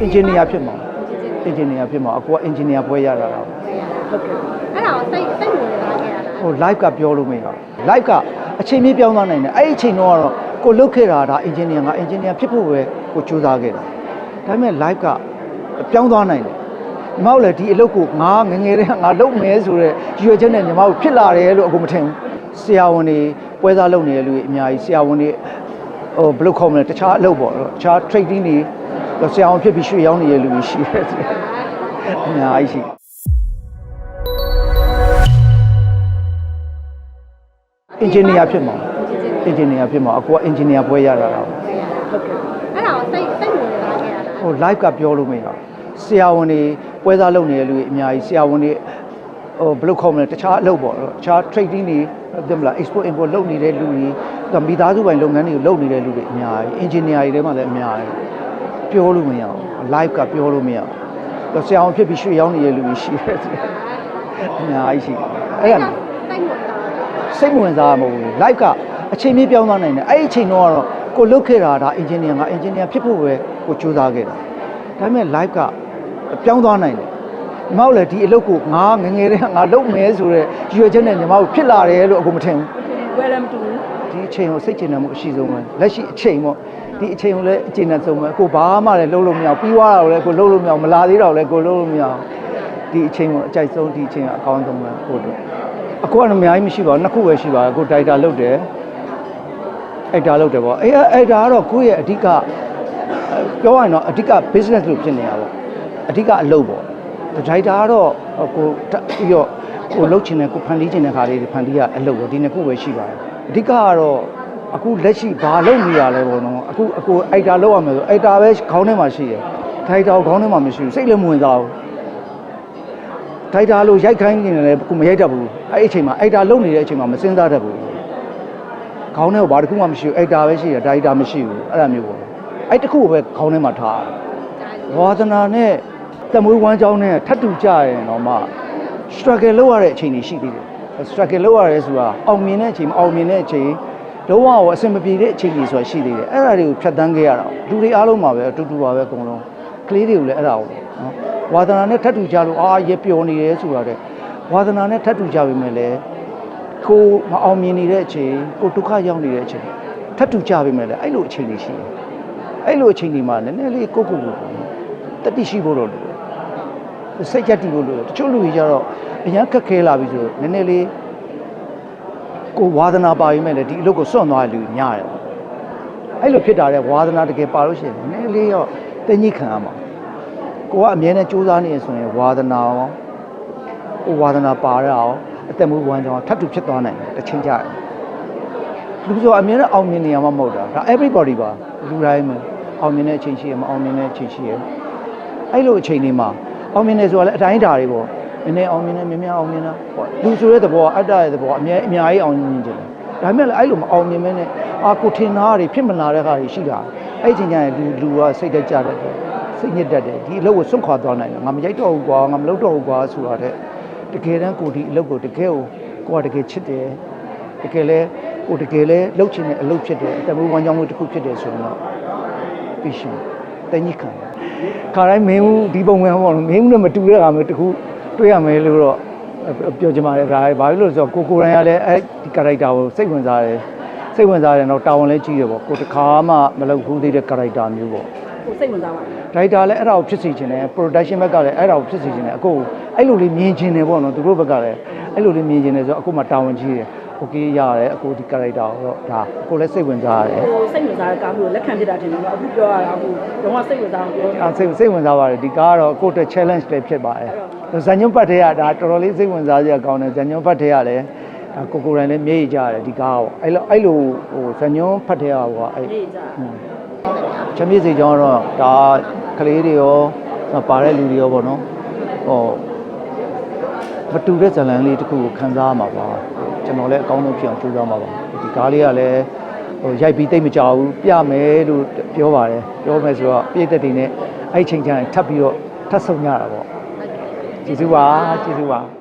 အင်ဂျင်နီယာဖြစ်မှာအင်ဂျင်နီယာဖြစ်မှာအကူကအင်ဂျင်နီယာပွဲရတာတော့ဟုတ်ကဲ့အဲ့ဒါကိုစိတ်စိတ်ဝင်လာခဲ့ရတာဟို live ကပြောလို့မရဘူး live ကအချိန်မြေးပြောင်းသွားနိုင်တယ်အဲ့ဒီအချိန်တော့ကတော့ကိုလုတ်ခဲ့တာဒါအင်ဂျင်နီယာငါအင်ဂျင်နီယာဖြစ်ဖို့ပဲကိုကြိုးစားခဲ့တာဒါပေမဲ့ live ကပြောင်းသွားနိုင်တယ်ညီမတို့လည်းဒီအလုပ်ကိုငါငယ်ငယ်တည်းကငါလုပ်မယ်ဆိုတော့ရွေချက်နဲ့ညီမတို့ဖြစ်လာတယ်လို့အကုန်မထင်ဘူးဆရာဝန်တွေပွဲစားလုပ်နေတဲ့လူတွေအများကြီးဆရာဝန်တွေဟိုဘယ်လိုခေါ်မလဲတခြားအလုပ်ပေါ့တခြား trading တွေ ဆရာဝန်ဖြစ်ပြီးရွှေ့ရောင်းနေတဲ့လူတွေရှိတယ်အများကြီးရှိတယ်အင်ဂျင်နီယာဖြစ်မှာအင်ဂျင်နီယာဖြစ်မှာအကူကအင်ဂျင်နီယာပွဲရတာတော့ဟုတ်ကဲ့အဲ့ဒါကိုစိတ်စိတ်ဝင်လာခဲ့ရတာဟို live ကပြောလို့မရဘူးဆရာဝန်တွေပွဲစားလုပ်နေတဲ့လူတွေအများကြီးဆရာဝန်တွေဟိုဘယ်လိုခေါ်မလဲတခြားအလုပ်ပေါ့တခြား trading တွေသိမလား export import လုပ်နေတဲ့လူတွေသူကမိသားစုပိုင်လုပ်ငန်းတွေကိုလုပ်နေတဲ့လူတွေအများကြီး engineer တွေထဲမှာလည်းအများကြီး ပြောလို့မရဘူး live ကပြောလို့မရဘူးသူဆရာဝန်ဖြစ်ပြီးရွှေ့ရောင်းနေတဲ့လူတွေရှိတယ်အများကြီးရှိတယ်အဲ့ဒါစိတ်ဝင်လာစိတ်မဝင်စားမဟုတ်ဘူး live ကအချိန်မြေးပြောင်းသွားနိုင်တယ်အဲ့ဒီအချိန်တော့ကတော့ကိုလုတ်ခဲ့တာဒါအင်ဂျင်နီယာငါအင်ဂျင်နီယာဖြစ်ဖို့ပဲကိုကြိုးစားခဲ့တာဒါပေမဲ့ live ကပြောင်းသွားနိုင်တယ်ညီမတို့လည်းဒီအလုပ်ကိုငါငယ်ငယ်တည်းကငါလုပ်မယ်ဆိုတော့ရွေချက်နဲ့ညီမတို့ဖြစ်လာတယ်လို့အကုန်မထင်ဘူးဝယ်လည်းမတူဘူးဒီအချိန်ကိုစိတ်ကျဉ်တယ်မှုအရှိဆုံးပဲလက်ရှိအချိန်ပေါ့ ဒီအချိန်ကိုလည်းအကျဉ်းနဲ့ဆုံးပဲအခုဘာမှလည်းလုပ်လို့မရဘူးပြီးသွားတာကိုလည်းကိုလုပ်လို့မရဘူးမလာသေးတာကိုလည်းကိုလုပ်လို့မရဘူးဒီအချိန်ကိုအကြိုက်ဆုံးဒီအချိန်ကအကောင်းဆုံးပဲကိုတို့အခုကတော့အများကြီးမရှိပါဘူးနှစ်ခုပဲရှိပါတယ်ကိုဒိုက်တာလုပ်တယ်အိုက်တာလုပ်တယ်ပေါ့အေးအိုက်တာကတော့ကိုယ့်ရဲ့အဓိကပြောရရင်တော့အဓိက business လို့ဖြစ်နေတာပေါ့အဓိကအလုပ်ပေါ့ဒိုက်တာကတော့ကိုပြီးတော့ကိုလုပ်ချင်တယ်ကိုဖန်တီးချင်တဲ့ခါလေးတွေဖန်တီးရအလုပ်ပေါ့ဒီနှစ်ခုပဲရှိပါတယ်အဓိကကတော့ အခုလက်ရှိဘာလုပ်နေရလဲပေါ့နော်အခုအခုအိုက်တာလုပ်ရမယ်ဆိုအိုက်တာပဲခေါင်းထဲမှာရှိတယ်ဒိုက်တာကိုခေါင်းထဲမှာမရှိဘူးစိတ်လည်းမဝင်စားဘူးဒိုက်တာလို့ရိုက်ခိုင်းနေတယ်လည်းကိုမရိုက်တတ်ဘူးအဲ့ဒီအချိန်မှာအိုက်တာလုံနေတဲ့အချိန်မှာမစင်စားတတ်ဘူးခေါင်းထဲကိုဘာတစ်ခုမှမရှိဘူးအိုက်တာပဲရှိတယ်ဒိုက်တာမရှိဘူးအဲ့လိုမျိုးပေါ့အဲ့တစ်ခုကိုပဲခေါင်းထဲမှာထားဝါသနာနဲ့တမွေးဝမ်းကြောင်းနဲ့ထပ်တူကြရင်တော့မှ struggle လုပ်ရတဲ့အချိန်တွေရှိသေးတယ် struggle လုပ်ရတယ်ဆိုတာအောင်မြင်တဲ့အချိန်မအောင်မြင်တဲ့အချိန် လုံးဝဟိုအဆင်မပြေတဲ့အချိန်တွေဆိုတာရှိသေးတယ်အဲ့ဒါတွေကိုဖြတ်တန်းခဲ့ရတာလူတွေအားလုံးမှာပဲအတူတူပါပဲအကုန်လုံးကလေးတွေကိုလည်းအဲ့ဒါကိုနော်ဝါသနာနဲ့ထပ်တူကြလို့အာရေပျော်နေတယ်ဆိုတာတဲ့ဝါသနာနဲ့ထပ်တူကြပြီမဲ့လေကိုမအောင်မြင်နေတဲ့အချိန်ကိုဒုက္ခရောက်နေတဲ့အချိန်ထပ်တူကြပြီမဲ့လေအဲ့လိုအချိန်တွေရှိတယ်အဲ့လိုအချိန်တွေမှာနည်းနည်းလေးကိုယ့်ကိုယ်ကိုတတိရှိဖို့တော့လိုတယ်စိတ်ကြက်တည်ဖို့လိုတယ်တချို့လူကြီးကျတော့အရန်ခက်ခဲလာပြီဆိုတော့နည်းနည်းလေး ကိုဝါသနာပါရင်မဲ့လေဒီအလုပ်ကိုစွန့်သွားတဲ့လူကြီးများတယ်အဲ့လိုဖြစ်တာတဲ့ဝါသနာတကယ်ပါလို့ရှိရင်နည်းနည်းလေးတော့တင်းကြီးခံရမှာကိုကအမြဲတမ်းစူးစမ်းနေရဆိုရင်ဝါသနာရောကိုဝါသနာပါရအောင်အသက်မွေးဝမ်းကြောင်းထပ်တူဖြစ်သွားနိုင်တယ်တစ်ချိန်ကြတယ်လူဆိုအမြဲတမ်းအောင်မြင်နေရမှာမဟုတ်တာဒါ everybody ပါလူတိုင်းမှာအောင်မြင်တဲ့အချိန်ရှိရမအောင်မြင်တဲ့အချိန်ရှိရအဲ့လိုအချိန်လေးမှာအောင်မြင်နေဆိုတာလည်းအတိုင်းအတာတွေပေါ့ နည်းနည်းအောင်မြင်နေမြင်မြင်အောင်မြင်တာပေါ့လူဆိုတဲ့သဘောအတ္တရဲ့သဘောအများအများကြီးအောင်မြင်ကြတယ်ဒါပေမဲ့လည်းအဲ့လိုမအောင်မြင်မဲနဲ့အာကိုထင်တာတွေဖြစ်မလာတဲ့ခါတွေရှိတာအဲ့ဒီအချိန်ကျရင်လူလူကစိတ်တက်ကြတယ်စိတ်ညစ်တတ်တယ်ဒီအလုပ်ကိုစွန့်ခွာသွားနိုင်တယ်ငါမရိုက်တော့ဘူးကွာငါမလုပ်တော့ဘူးကွာဆိုတာတဲ့တကယ်တမ်းကိုဒီအလုပ်ကိုတကယ်ကိုကိုကတကယ်ချစ်တယ်တကယ်လဲကိုတကယ်လဲလှုပ်ချင်တဲ့အလုပ်ဖြစ်တယ်အတမွေးဝမ်းကြောင်းမှုတစ်ခုဖြစ်တယ်ဆိုရင်တော့ပြီးရှင်တညစ်ခံတယ်ခါတိုင်းမင်းဦးဒီပုံစံပေါ့နော်မင်းဦးနဲ့မတူတဲ့အခါမျိုးတခု တွေ့ရမယ်လို့တော့ပြောချင်ပါတယ်ဒါဘာလို့လဲဆိုတော့ကိုကိုရိုင်းကလည်းအဲဒီ character ကိုစိတ်ဝင်စားတယ်စိတ်ဝင်စားတယ်တော့တာဝန်လည်းကြီးတယ်ပေါ့ကိုတခါမှမလုပ်ဘူးသေးတဲ့ character မျိုးပေါ့ကိုစိတ်ဝင်စားပါတယ်ဒါရိုက်တာလည်းအဲ့ဒါကိုဖြစ်စေချင်တယ် production ဘက်ကလည်းအဲ့ဒါကိုဖြစ်စေချင်တယ်အခုအဲ့လိုလေးမြင်ချင်တယ်ပေါ့နော်သူတို့ဘက်ကလည်းအဲ့လိုလေးမြင်ချင်တယ်ဆိုတော့အခုမှတာဝန်ကြီးတယ် ကိုကြီးရတယ်အခုဒီ character ကိုတော့ဒါကိုလည်းစိတ်ဝင်စားရတယ်ဟိုစိတ်ဝင်စားတဲ့ကားမျိုးလက်ခံဖြစ်တာတင်တယ်နော်အခုပြောရတာဟိုတော့စိတ်ဝင်စားအောင်ပြောတာအဲစိတ်စိတ်ဝင်စားပါတယ်ဒီကားကတော့ကိုယ့်အတွက် challenge တွေဖြစ်ပါတယ်ဇာညွန့်ပတ်ထဲကဒါတော်တော်လေးစိတ်ဝင်စားစရာကောင်းတယ်ဇာညွန့်ပတ်ထဲကလည်းဒါကိုကိုယ်တိုင်လည်းမျက်ရည်ကျရတယ်ဒီကားပေါ့အဲ့လိုအဲ့လိုဟိုဇာညွန့်ဖတ်ထဲကဟိုကအဲ့မျက်ရည်ကျချမ်းမြေစိတ်ကြောင်းတော့ဒါကလေးတွေရောပါတဲ့လူတွေရောပေါ့နော်ဟောမတူတဲ့ဇလံလေးတစ်ခုကိုခန်းစားရမှာပါ ကျွန်တော်လည်းအကောင်းဆုံးဖြစ်အောင်ကြိုးစားမှာပါဒီကားလေးကလည်းဟိုရိုက်ပြီးတိတ်မကြဘူးပြမယ်လို့ပြောပါတယ်ပြောမယ်ဆိုတော့ပြည့်သက်တွေနဲ့အဲ့ချိန်ကျရင်ထပ်ပြီးတော့ထပ်ဆုံကြတာပေါ့ကျေးဇူးပါကျေးဇူးပါ